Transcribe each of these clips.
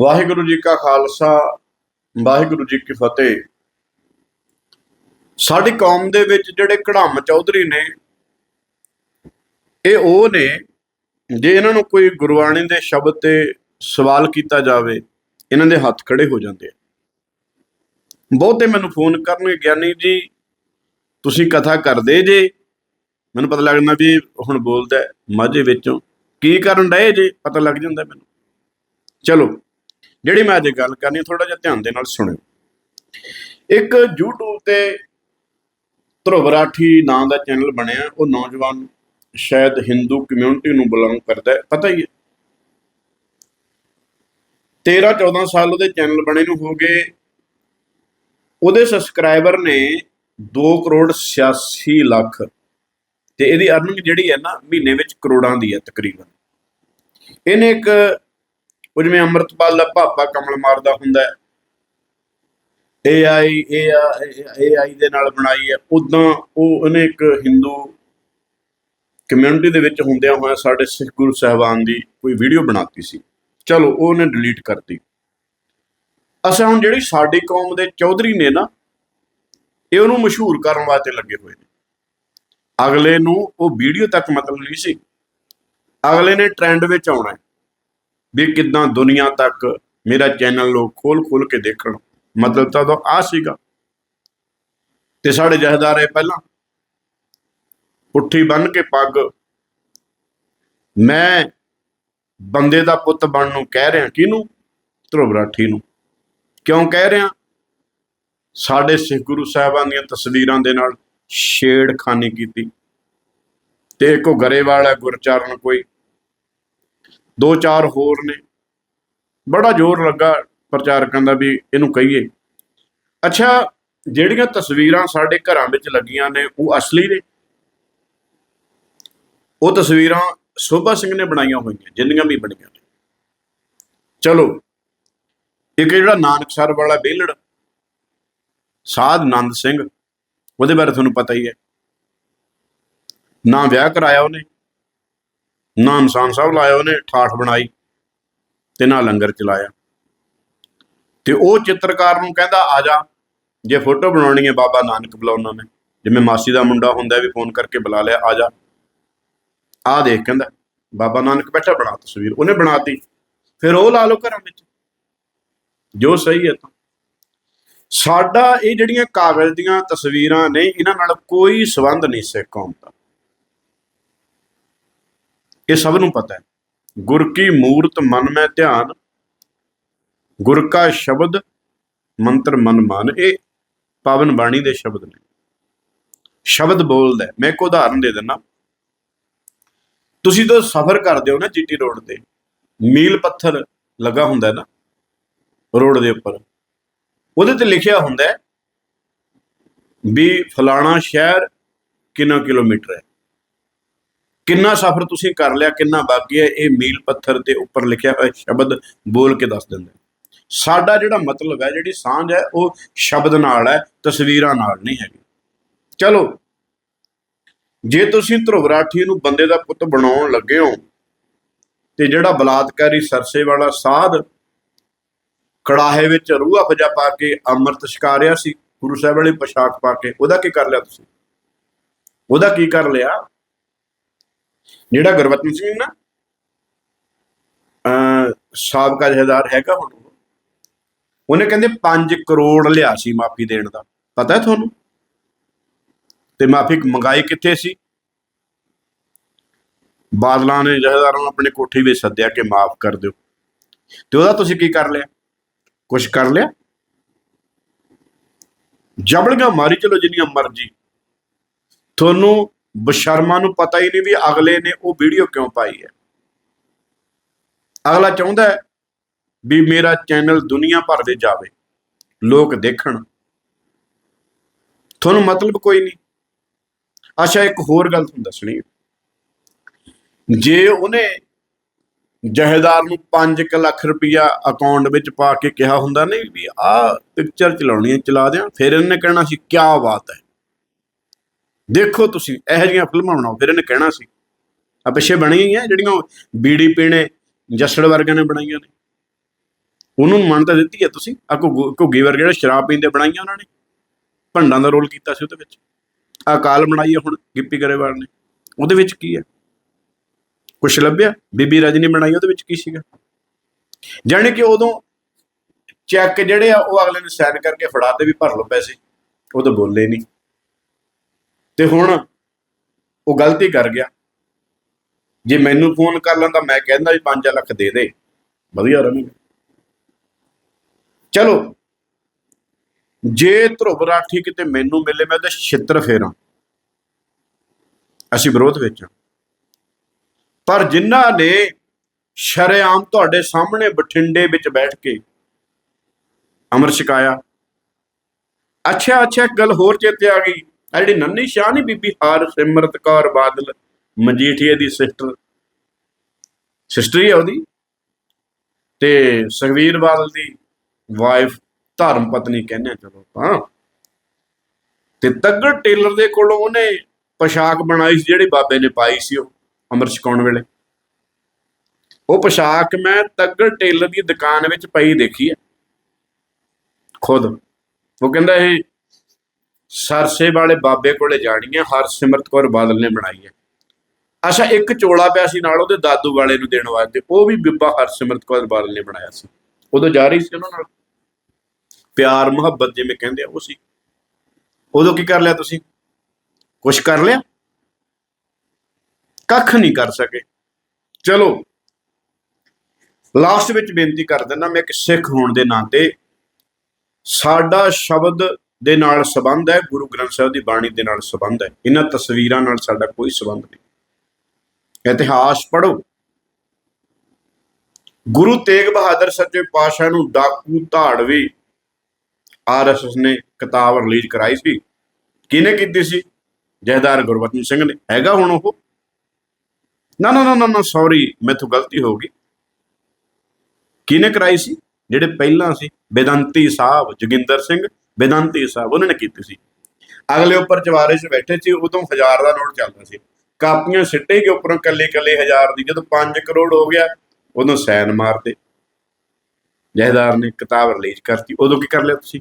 ਵਾਹਿਗੁਰੂ ਜੀ ਕਾ ਖਾਲਸਾ, ਵਾਹਿਗੁਰੂ ਜੀ ਕੀ ਫਤਿਹ। ਸਾਡੀ ਕੌਮ ਦੇ ਵਿੱਚ ਜਿਹੜੇ ਕੜਾਮ ਚੌਧਰੀ ਨੇ, ਇਹ ਉਹ ਨੇ ਜੇ ਇਹਨਾਂ ਨੂੰ ਕੋਈ ਗੁਰਬਾਣੀ ਦੇ ਸ਼ਬਦ ਤੇ ਸਵਾਲ ਕੀਤਾ ਜਾਵੇ, ਇਹਨਾਂ ਦੇ ਹੱਥ ਖੜੇ ਹੋ ਜਾਂਦੇ ਆ। ਬਹੁਤੇ ਮੈਨੂੰ ਫੋਨ ਕਰਨਗੇ ਗਿਆਨੀ ਜੀ, ਤੁਸੀਂ ਕਥਾ ਕਰਦੇ ਜੇ? ਮੈਨੂੰ ਪਤਾ ਲੱਗਦਾ ਵੀ ਹੁਣ ਬੋਲਦਾ ਮਾਝੇ ਵਿੱਚੋਂ। ਕੀ ਕਰਨ ਡਏ ਜੇ? ਪਤਾ ਲੱਗ ਜਾਂਦਾ ਮੈਨੂੰ। ਚਲੋ। ਜਿਹੜੀ ਮੈਂ ਅੱਜ ਗੱਲ ਕਰਨੀ ਥੋੜਾ ਜਿਹਾ ਧਿਆਨ ਦੇ ਨਾਲ ਸੁਣਿਓ। ਇੱਕ YouTube ਤੇ ਧਰੁਵ ਰਾਠੀ ਨਾਂ ਦਾ ਚੈਨਲ ਬਣਿਆ, ਉਹ ਨੌਜਵਾਨ ਸ਼ਾਇਦ ਹਿੰਦੂ ਕਮਿਊਨਿਟੀ ਨੂੰ ਬਿਲੋਂਗ ਕਰਦਾ ਹੈ, ਪਤਾ ਹੀ ਹੈ। 13 14 ਸਾਲ ਉਹਦੇ ਚੈਨਲ ਬਣੇ ਨੂੰ ਹੋ ਗਏ। ਉਹਦੇ ਸਬਸਕ੍ਰਾਈਬਰ ਨੇ 2 ਕਰੋੜ 86 ਲੱਖ ਤੇ ਇਹਦੀ ਅਰਨਿੰਗ ਜਿਹੜੀ ਹੈ ਨਾ, ਮਹੀਨੇ ਵਿੱਚ ਕਰੋੜਾਂ ਦੀ ਹੈ ਤਕਰੀਬਨ। ਇਹਨੇ ਇੱਕ ਉਹ ਜਿਵੇਂ ਅੰਮ੍ਰਿਤਪਾਲ ਦਾ ਭਾਪਾ ਕਮਲ ਮਾਰਦਾ ਹੁੰਦਾ ਹੈ। AI AI ਦੇ ਨਾਲ ਬਣਾਈ ਹੈ। ਉਦਾਂ ਉਹ ਉਹਨੇ ਇੱਕ ਹਿੰਦੂ ਕਮਿਊਨਿਟੀ ਦੇ ਵਿੱਚ ਹੁੰਦਿਆਂ ਹੋਇਆ ਸਾਡੇ ਸਿੱਖ ਗੁਰੂ ਸਾਹਿਬਾਨ ਦੀ ਕੋਈ ਵੀਡੀਓ ਬਣਾਤੀ ਸੀ। ਚਲੋ ਉਹਨੇ ਡਿਲੀਟ ਕਰਤੀ। ਅਸਾਂ ਹੁਣ ਜਿਹੜੀ ਸਾਡੀ ਕੌਮ ਦੇ ਚੌਧਰੀ ਨੇ ਨਾ, ਇਹ ਉਹਨੂੰ ਮਸ਼ਹੂਰ ਕਰਨ ਵਾਸਤੇ ਲੱਗੇ ਹੋਏ ਨੇ। ਅਗਲੇ ਨੂੰ ਉਹ ਵੀਡੀਓ ਤੱਕ ਮਤਲਬ ਨਹੀਂ ਸੀ। ਅਗਲੇ ਨੇ ਟ੍ਰੈਂਡ ਵਿੱਚ ਆਉਣਾ ਹੈ। ਵੀ ਕਿਦਾਂ ਦੁਨੀਆ ਤੱਕ ਮੇਰਾ ਚੈਨਲ ਲੋਕ ਖੋਲ ਖੋਲ ਕੇ ਦੇਖਣ। ਮਤਲਬ ਤਾਂ ਉਹ ਆ ਸੀਗਾ। ਤੇ ਸਾਡੇ ਜਹਦਾਰ ਇਹ ਪਹਿਲਾਂ ਪੁੱਠੀ ਬੰਨ ਕੇ ਪੱਗ। ਮੈਂ ਬੰਦੇ ਦਾ ਪੁੱਤ ਬਣਨ ਨੂੰ ਕਹਿ ਰਿਹਾ, ਕਿਹਨੂੰ? ਧਰੁਵ ਰਾਠੀ ਨੂੰ। ਕਿਉਂ ਕਹਿ ਰਿਹਾ? ਸਾਡੇ ਸਿੱਖ ਗੁਰੂ ਸਾਹਿਬਾਨ ਦੀਆਂ ਤਸਵੀਰਾਂ ਦੇ ਨਾਲ ਛੇੜਖਾਨੀ ਕੀਤੀ। ਤੇ ਇੱਕੋ ਗਰੇਵਾਲ ਹੈ, ਗੁਰਚਰਨ ਕੋਈ। ਦੋ ਚਾਰ ਹੋਰ ਨੇ। ਬੜਾ ਜ਼ੋਰ ਲੱਗਾ ਪ੍ਰਚਾਰਕਾਂ ਦਾ ਵੀ ਇਹਨੂੰ ਕਹੀਏ। ਅੱਛਾ, ਜਿਹੜੀਆਂ ਤਸਵੀਰਾਂ ਸਾਡੇ ਘਰਾਂ ਵਿੱਚ ਲੱਗੀਆਂ ਨੇ, ਉਹ ਅਸਲੀ ਨੇ? ਉਹ ਤਸਵੀਰਾਂ ਸੋਭਾ ਸਿੰਘ ਨੇ ਬਣਾਈਆਂ ਹੋਈਆਂ, ਜਿੰਨੀਆਂ ਵੀ ਬਣੀਆਂ ਨੇ। ਚਲੋ, ਇੱਕ ਜਿਹੜਾ ਨਾਨਕਸਰ ਵਾਲਾ ਬੇਲੜ, ਸਾਧ ਨੰਦ ਸਿੰਘ, ਉਹਦੇ ਬਾਰੇ ਤੁਹਾਨੂੰ ਪਤਾ ਹੀ ਹੈ। ਨਾ ਵਿਆਹ ਕਰਾਇਆ ਉਹਨੇ ਨਾ ਇਨਸਾਨ ਸਾਹਿਬ ਲਾਇਆ ਉਹਨੇ, ਠਾਠ ਬਣਾਈ ਤੇ ਨਾ ਲੰਗਰ ਚਲਾਇਆ। ਤੇ ਉਹ ਚਿੱਤਰਕਾਰ ਨੂੰ ਕਹਿੰਦਾ, ਆ ਜਾ, ਜੇ ਫੋਟੋ ਬਣਾਉਣੀ ਹੈ ਬਾਬਾ ਨਾਨਕ ਬੁਲਾਉਣਾ ਨੇ। ਜਿਵੇਂ ਮਾਸੀ ਦਾ ਮੁੰਡਾ ਹੁੰਦਾ ਵੀ ਫੋਨ ਕਰਕੇ ਬੁਲਾ ਲਿਆ, ਆ ਜਾ। ਆ ਦੇਖ ਕਹਿੰਦਾ, ਬਾਬਾ ਨਾਨਕ ਬੈਠਾ ਬਣਾ ਤਸਵੀਰ, ਉਹਨੇ ਬਣਾਤੀ ਫਿਰ ਉਹ ਲਾ ਲਓ ਘਰਾਂ ਵਿੱਚ। ਜੋ ਸਹੀ ਹੈ ਤਾਂ। ਸਾਡਾ ਇਹ ਜਿਹੜੀਆਂ ਕਾਗਜ਼ ਦੀਆਂ ਤਸਵੀਰਾਂ ਨੇ, ਇਹਨਾਂ ਨਾਲ ਕੋਈ ਸਬੰਧ ਨਹੀਂ ਸਿੱਖ ਕੌਮ ਦਾ। ਇਹ ਸਭ ਨੂੰ ਪਤਾ ਹੈ। ਗੁਰ ਕੀ ਮੂਰਤ ਮਨ ਮੈਂ ਧਿਆਨ, ਗੁਰ ਕਾ ਸ਼ਬਦ ਮੰਤਰ ਮਨ ਮਾਨ। ਇਹ ਪਾਵਨ ਬਾਣੀ ਦੇ ਸ਼ਬਦ ਨੇ। ਸ਼ਬਦ ਬੋਲਦਾ ਮੈਂ ਇੱਕ ਉਦਾਹਰਨ ਦੇ ਦਿੰਦਾ। ਤੁਸੀਂ ਜਦੋਂ ਸਫ਼ਰ ਕਰਦੇ ਹੋ ਨਾ ਜੀਟੀ ਰੋਡ ਤੇ, ਮੀਲ ਪੱਥਰ ਲੱਗਾ ਹੁੰਦਾ ਨਾ, ਰੋਡ ਦੇ ਉੱਪਰ, ਉਹਦੇ ਤੇ ਲਿਖਿਆ ਹੁੰਦਾ ਵੀ ਫਲਾਣਾ ਸ਼ਹਿਰ ਕਿੰਨਾ ਕਿਲੋਮੀਟਰ ਹੈ। ਕਿੰਨਾ ਸਫ਼ਰ ਤੁਸੀਂ ਕਰ ਲਿਆ, ਕਿੰਨਾ ਬਾਕੀ ਹੈ ਇਹ ਮੀਲ ਪੱਥਰ ਦੇ ਉੱਪਰ ਲਿਖਿਆ ਹੋਇਆ ਸ਼ਬਦ ਬੋਲ ਕੇ ਦੱਸ ਦਿੰਦਾ ਸਾਡਾ ਜਿਹੜਾ ਮਤਲਬ ਹੈ, ਜਿਹੜੀ ਸਾਂਝ ਹੈ, ਉਹ ਸ਼ਬਦ ਨਾਲ ਹੈ, ਤਸਵੀਰਾਂ ਨਾਲ ਨਹੀਂ ਹੈਗੀ। ਚਲੋ, ਜੇ ਤੁਸੀਂ ਧਰੁਵ ਰਾਠੀ ਨੂੰ ਬੰਦੇ ਦਾ ਪੁੱਤ ਬਣਾਉਣ ਲੱਗੇ ਹੋ, ਤੇ ਜਿਹੜਾ ਬਲਾਤਕਾਰੀ ਸਰਸੇ ਵਾਲਾ ਸਾਧ ਕੜਾਹੇ ਵਿੱਚ ਰੂਹ ਅਫਜਾ ਪਾ ਕੇ ਅੰਮ੍ਰਿਤ ਛਕਾ ਰਿਹਾ ਸੀ, ਗੁਰੂ ਸਾਹਿਬ ਵਾਲੀ ਪੋਸ਼ਾਕ ਪਾ ਕੇ, ਉਹਦਾ ਕੀ ਕਰ ਲਿਆ ਤੁਸੀਂ? ਉਹਦਾ ਕੀ ਕਰ ਲਿਆ? ਜਿਹੜਾ ਗੁਰਬਚਨ ਸਿੰਘ ਨਾ ਅ ਸਾਬਕਾ ਜਹੇਦਾਰ ਹੈਗਾ ਹੁਣ, ਉਹਨੇ ਕਹਿੰਦੇ 5 ਕਰੋੜ ਲਿਆ ਸੀ ਮਾਫੀ ਦੇਣ ਦਾ। ਪਤਾ ਹੈ ਤੁਹਾਨੂੰ? ਤੇ ਮਾਫੀ ਮੰਗਾਈ ਕਿੱਥੇ ਸੀ? ਬਾਦਲਾਂ ਨੇ ਜਹੇਦਾਰਾਂ ਨੂੰ ਆਪਣੇ ਕੋਠੀ ਵਿੱਚ ਸੱਦਿਆ ਕਿ ਮਾਫ ਕਰ ਦਿਓ। ਤੇ ਉਹਦਾ ਤੁਸੀਂ ਕੀ ਕਰ ਲਿਆ? ਕੁਛ ਕਰ ਲਿਆ? ਜਬਲੀਆਂ ਮਾਰੀ, ਚਲੋ ਜਿੰਨੀਆਂ ਮਰਜ਼ੀ। ਤੁਹਾਨੂੰ ਬਸ਼ਰਮਾ ਨੂੰ ਪਤਾ ਹੀ ਨਹੀਂ ਵੀ ਅਗਲੇ ਨੇ ਉਹ ਵੀਡੀਓ ਕਿਉਂ ਪਾਈ ਹੈ। ਅਗਲਾ ਚਾਹੁੰਦਾ ਹੈ ਵੀ ਮੇਰਾ ਚੈਨਲ ਦੁਨੀਆ ਭਰ ਦੇ ਜਾਵੇ, ਲੋਕ ਦੇਖਣ। ਤੁਹਾਨੂੰ ਮਤਲਬ ਕੋਈ ਨਹੀਂ। ਅੱਛਾ, ਇੱਕ ਹੋਰ ਗੱਲ ਤੁਹਾਨੂੰ ਦੱਸਣੀ ਹੈ। ਜੇ ਉਹਨੇ ਜਹੇਦਾਰ ਨੂੰ 5 ਲੱਖ ਰੁਪਇਆ ਅਕਾਊਂਟ ਵਿੱਚ ਪਾ ਕੇ ਕਿਹਾ ਹੁੰਦਾ ਨਹੀਂ ਵੀ ਆਹ ਪਿਕਚਰ ਚਲਾਉਣੀ ਹੈ, ਚਲਾ ਦਿਆਂ, ਫਿਰ ਇਹਨੇ ਕਹਿਣਾ ਸੀ ਕੀ ਬਾਤ ਹੈ। ਦੇਖੋ ਤੁਸੀਂ, ਇਹੋ ਜਿਹੀਆਂ ਫਿਲਮਾਂ ਬਣਾਓ, ਫਿਰ ਇਹਨੇ ਕਹਿਣਾ ਸੀ। ਆ ਪਿੱਛੇ ਬਣੀਆਂ ਹੀ ਆ ਜਿਹੜੀਆਂ ਉਹ ਬੀੜੀ ਪੀਣੇ, ਜਸੜ ਵਰਗਿਆਂ ਨੇ ਬਣਾਈਆਂ ਨੇ। ਉਹਨੂੰ ਮੰਨਤਾ ਦਿੱਤੀ ਹੈ ਤੁਸੀਂ ਆ ਕੋ ਘੁੱਗੀ ਵਰਗੇ ਜਿਹੜੇ ਸ਼ਰਾਬ ਪੀਂਦੇ ਬਣਾਈਆਂ ਉਹਨਾਂ ਨੇ। ਭੰਡਾਂ ਦਾ ਰੋਲ ਕੀਤਾ ਸੀ ਉਹਦੇ ਵਿੱਚ। ਆਹ ਅਕਾਲ ਬਣਾਈ ਹੈ ਹੁਣ, ਗਿੱਪੀ ਗਰੇਵਾਲ ਨੇ। ਉਹਦੇ ਵਿੱਚ ਕੀ ਹੈ ਕੁਛ ਲੱਭਿਆ? ਬੀਬੀ ਰਜਨੀ ਬਣਾਈ ਉਹਦੇ ਵਿੱਚ ਕੀ ਸੀਗਾ? ਜਾਣੀ ਕਿ ਉਦੋਂ ਚੈੱਕ ਜਿਹੜੇ ਆ, ਉਹ ਅਗਲੇ ਨੂੰ ਸਾਈਨ ਕਰਕੇ ਫੜਾਤੇ ਵੀ ਭਰ ਲਓ ਪੈਸੇ। ਉਹ ਤਾਂ ਬੋਲੇ ਨਹੀਂ ਤੇ ਹੁਣ ਉਹ ਗਲਤੀ ਕਰ ਗਿਆ। ਜੇ ਮੈਨੂੰ ਫੋਨ ਕਰ ਲੈਂਦਾ, ਮੈਂ ਕਹਿੰਦਾ ਵੀ 5 ਲੱਖ ਦੇ ਦੇ। ਵਧੀਆ ਰਹੂਗਾ ਚਲੋ। ਜੇ ਧਰੁਵ ਰਾਠੀ ਕਿਤੇ ਮੈਨੂੰ ਮਿਲੇ, ਮੈਂ ਉਹਦੇ ਛਿੱਤਰ ਫੇਰਾਂ। ਅਸੀਂ ਵਿਰੋਧ ਵਿੱਚ ਹਾਂ। ਪਰ ਜਿਨ੍ਹਾਂ ਨੇ ਸ਼ਰੇਆਮ ਤੁਹਾਡੇ ਸਾਹਮਣੇ ਬਠਿੰਡੇ ਵਿੱਚ ਬੈਠ ਕੇ ਅਮਰ ਛਕਾਇਆ ਅੱਛਾ ਅੱਛਾ ਇੱਕ ਗੱਲ ਹੋਰ ਚੇਤੇ ਆ ਗਈ। ਆ ਜਿਹੜੀ ਨੰਨੀ ਸ਼ਾਹ ਨਹੀਂ ਬੀਬੀ ਹਾਰ ਸਿਮਰਤ ਕੌਰ ਬਾਦਲ, ਮਜੀਠੀਏ ਦੀ ਸਿਸਟਰ। ਸਿਸਟਰ ਹੀ ਆ ਉਹਦੀ। ਤੇ ਸੁਖਵੀਰ ਬਾਦਲ ਦੀ ਵਾਈਫ ਧਰਮ ਪਤਨੀ ਕਹਿੰਦੇ ਆ, ਚਲੋ ਹਾਂ ਤੇ ਤੱਗੜ ਟੇਲਰ ਦੇ ਕੋਲੋਂ ਉਹਨੇ ਪੋਸ਼ਾਕ ਬਣਾਈ ਸੀ, ਜਿਹੜੀ ਬਾਬੇ ਨੇ ਪਾਈ ਸੀ ਉਹ ਅਮਰ ਛਕਾਉਣ ਵੇਲੇ। ਉਹ ਪੋਸ਼ਾਕ ਮੈਂ ਤੱਗੜ ਟੇਲਰ ਦੀ ਦੁਕਾਨ ਵਿੱਚ ਪਈ ਦੇਖੀ ਹੈ ਖੁਦ। ਉਹ ਕਹਿੰਦਾ ਇਹ ਸਰਸੇ ਵਾਲੇ ਬਾਬੇ ਕੋਲੇ ਜਾਣੀ ਹੈ ਹਰਸਿਮਰਤ ਕੌਰ ਬਾਦਲ ਨੇ ਬਣਾਈ ਹੈ ਅੱਛਾ, ਇੱਕ ਚੋਲਾ ਪਿਆ ਸੀ ਨਾਲ ਉਹਦੇ ਦਾਦੂ ਵਾਲੇ ਨੂੰ ਦੇਣ ਵਾਸਤੇ, ਉਹ ਵੀ ਬੀਬਾ ਹਰਸਿਮਰਤ ਕੌਰ ਬਾਦਲ ਨੇ ਬਣਾਇਆ ਸੀ। ਉਦੋਂ ਜਾ ਰਹੀ ਸੀ ਉਹਨਾਂ ਨਾਲ। ਪਿਆਰ, ਮੁਹੱਬਤ ਜਿਵੇਂ ਕਹਿੰਦੇ ਆ, ਉਹ ਸੀ। ਉਦੋਂ ਕੀ ਕਰ ਲਿਆ ਤੁਸੀਂ? ਕੁਛ ਕਰ ਲਿਆ? ਕੱਖ ਨਹੀਂ ਕਰ ਸਕੇ। ਚਲੋ, ਲਾਸਟ ਵਿੱਚ ਬੇਨਤੀ ਕਰ ਦਿੰਦਾ ਮੈਂ ਇੱਕ ਸਿੱਖ ਹੋਣ ਦੇ ਨਾਤੇ, ਸਾਡਾ ਸ਼ਬਦ ਦੇ ਨਾਲ ਸੰਬੰਧ ਹੈ, ਗੁਰੂ ਗ੍ਰੰਥ ਸਾਹਿਬ ਦੀ ਬਾਣੀ ਦੇ ਨਾਲ ਸੰਬੰਧ ਹੈ। ਇਹਨਾਂ ਤਸਵੀਰਾਂ ਨਾਲ ਸਾਡਾ ਕੋਈ ਸੰਬੰਧ ਨਹੀਂ। ਇਤਿਹਾਸ ਪੜੋ ਗੁਰੂ ਤੇਗ ਬਹਾਦਰ ਸੱਚੇ ਪਾਤਸ਼ਾਹ ਨੂੰ ਡਾਕੂ ਧਾੜਵੀ ਆਰਐਸਐਸ ਨੇ ਕਿਤਾਬ ਰਿਲੀਜ਼ ਕਰਾਈ ਸੀ। ਕਿਹਨੇ ਕੀਤੀ ਸੀ? ਜਹਦਾਰ ਗੁਰਬਚਨ ਸਿੰਘ ਨੇ। ਹੈਗਾ ਹੁਣ ਉਹ? ਨਾ ਨਾ ਨਾ ਨਾ ਨਾ ਸੌਰੀ ਮੈਥੋਂ ਗਲਤੀ ਹੋ ਗਈ। ਕਿਹਨੇ ਕਰਾਈ ਸੀ? ਜਿਹੜੇ ਪਹਿਲਾਂ ਸੀ, ਬੇਦੰਤੀ ਸਾਹਿਬ, ਜੋਗਿੰਦਰ ਸਿੰਘ ਬੇਦੰਤੀ ਸਾਹਿਬ ਉਹਨਾਂ ਨੇ ਕੀਤੀ ਸੀ। ਅਗਲੇ ਉੱਪਰ ਜਵਾਰੇ 'ਚ ਬੈਠੇ ਸੀ, ਉਦੋਂ ਹਜ਼ਾਰ ਦਾ ਨੋਟ ਚੱਲਦਾ ਸੀ। ਕਾਪੀਆਂ ਸਿੱਟੇ ਕੇ ਉੱਪਰੋਂ ਕੱਲੇ ਕੱਲੇ ਹਜ਼ਾਰ ਦੀ, ਜਦੋਂ 5 ਕਰੋੜ ਹੋ ਗਿਆ, ਉਦੋਂ ਸੈਨ ਮਾਰਦੇ। ਜਹਦਾਰ ਨੇ ਕਿਤਾਬ ਰਿਲੀਜ਼ ਕਰਤੀ। ਉਦੋਂ ਕੀ ਕਰ ਲਿਆ ਤੁਸੀਂ?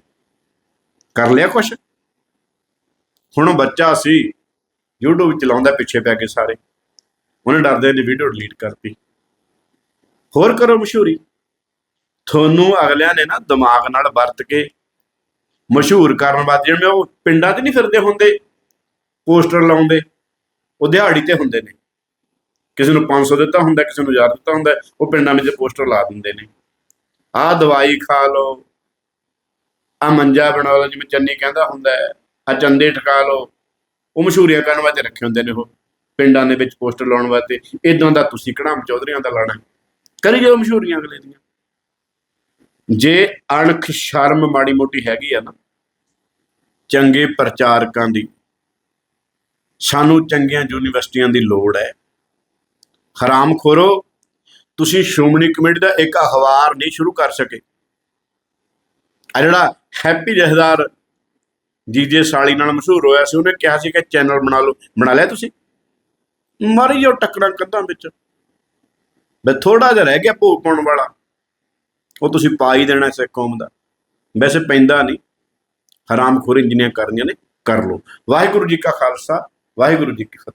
ਕਰ ਲਿਆ ਕੁਛ? ਹੁਣ ਬੱਚਾ ਸੀ, YouTube ਚਲਾਉਂਦਾ ਪਿੱਛੇ ਪੈ ਕੇ ਸਾਰੇ। ਉਹਨੇ ਡਰਦੇ ਨੇ ਵੀਡੀਓ ਡਿਲੀਟ ਕਰਤੀ। ਹੋਰ ਕਰੋ ਮਸ਼ਹੂਰੀ। ਤੁਹਾਨੂੰ ਅਗਲਿਆਂ ਨੇ ਨਾ ਦਿਮਾਗ ਨਾਲ ਵਰਤ ਕੇ ਮਸ਼ਹੂਰ ਕਰਨ ਵਾਸਤੇ ਜਿਵੇਂ ਉਹ ਪਿੰਡਾਂ 'ਚ ਨਹੀਂ ਫਿਰਦੇ ਹੁੰਦੇ, ਪੋਸਟਰ ਲਾਉਂਦੇ, ਉਹ ਦਿਹਾੜੀ ਤੇ ਹੁੰਦੇ ਨੇ। ਕਿਸੇ ਨੂੰ 500 ਦਿੱਤਾ ਹੁੰਦਾ, ਕਿਸੇ ਨੂੰ 1000 ਦਿੱਤਾ ਹੁੰਦਾ, ਉਹ ਪਿੰਡਾਂ ਵਿੱਚ ਪੋਸਟਰ ਲਾ ਦਿੰਦੇ ਨੇ। ਆਹ ਦਵਾਈ ਖਾ ਲਓ, ਆ ਮੰਜਾ ਬਣਾ ਲਓ, ਜਿਵੇਂ ਚੰਨੀ ਕਹਿੰਦਾ ਹੁੰਦਾ ਹੈ, ਆ ਚੰਦੇ ਠਕਾ ਲਓ, ਉਹ ਮਸ਼ਹੂਰੀਆਂ ਕਰਨ ਵਾਸਤੇ ਰੱਖੇ ਹੁੰਦੇ ਨੇ ਉਹ, ਪਿੰਡਾਂ ਦੇ ਵਿੱਚ ਪੋਸਟਰ ਲਾਉਣ ਵਾਸਤੇ। ਇਦਾਂ ਦਾ ਤੁਸੀਂ ਕੜਾਮ ਚੌਧਰੀਆਂ ਦਾ ਲਾਣਾ। ਕਰੀ ਜਾਓ ਮਸ਼ਹੂਰੀਆਂ ਅਗਲੇ ਦੀਆਂ। ਜੇ ਅਣਖ ਸ਼ਰਮ ਮਾੜੀ ਮੋਟੀ ਹੈਗੀ ਆ ਨਾ ਚੰਗੇ ਪ੍ਰਚਾਰਕਾਂ ਦੀ। ਸਾਨੂੰ ਚੰਗੀਆਂ ਯੂਨੀਵਰਸਿਟੀਆਂ ਦੀ ਲੋੜ ਹੈ। ਹਰਾਮ ਖੋਰੋ ਤੁਸੀਂ ਸ਼੍ਰੋਮਣੀ ਕਮੇਟੀ ਦਾ ਇੱਕ ਅਖਬਾਰ ਨਹੀਂ ਸ਼ੁਰੂ ਕਰ ਸਕੇ। ਆ ਜਿਹੜਾ ਹੈਪੀ ਜਹਦਾਰ ਜੀਜੇ ਸਾਲੀ ਨਾਲ ਮਸ਼ਹੂਰ ਹੋਇਆ ਸੀ, ਉਹਨੇ ਕਿਹਾ ਸੀ ਕਿ ਚੈਨਲ ਬਣਾ ਲਓ। ਬਣਾ ਲਿਆ ਤੁਸੀਂ? ਮਰੀ ਜੋ ਟੱਕਰਾਂ ਕੰਧਾਂ ਵਿੱਚ। ਬਸ ਥੋੜਾ ਜਿਹਾ ਰਹਿ ਗਿਆ ਭੋਗ ਪਾਉਣ ਵਾਲਾ। ਉਹ ਤੁਸੀਂ ਪਾ ਹੀ ਦੇਣਾ ਇਸ ਕੌਮ ਦਾ। ਵੈਸੇ ਪੈਂਦਾ ਨਹੀਂ। ਹਰਾਮਖੋਰ ਖੋਰੀ ਜਿੰਨੀਆਂ ਕਰਨੀਆਂ ਨੇ, ਕਰ ਲਓ। ਵਾਹਿਗੁਰੂ ਜੀ ਕਾ ਖਾਲਸਾ, ਵਾਹਿਗੁਰੂ ਜੀ ਕੀ ਫਤਿਹ।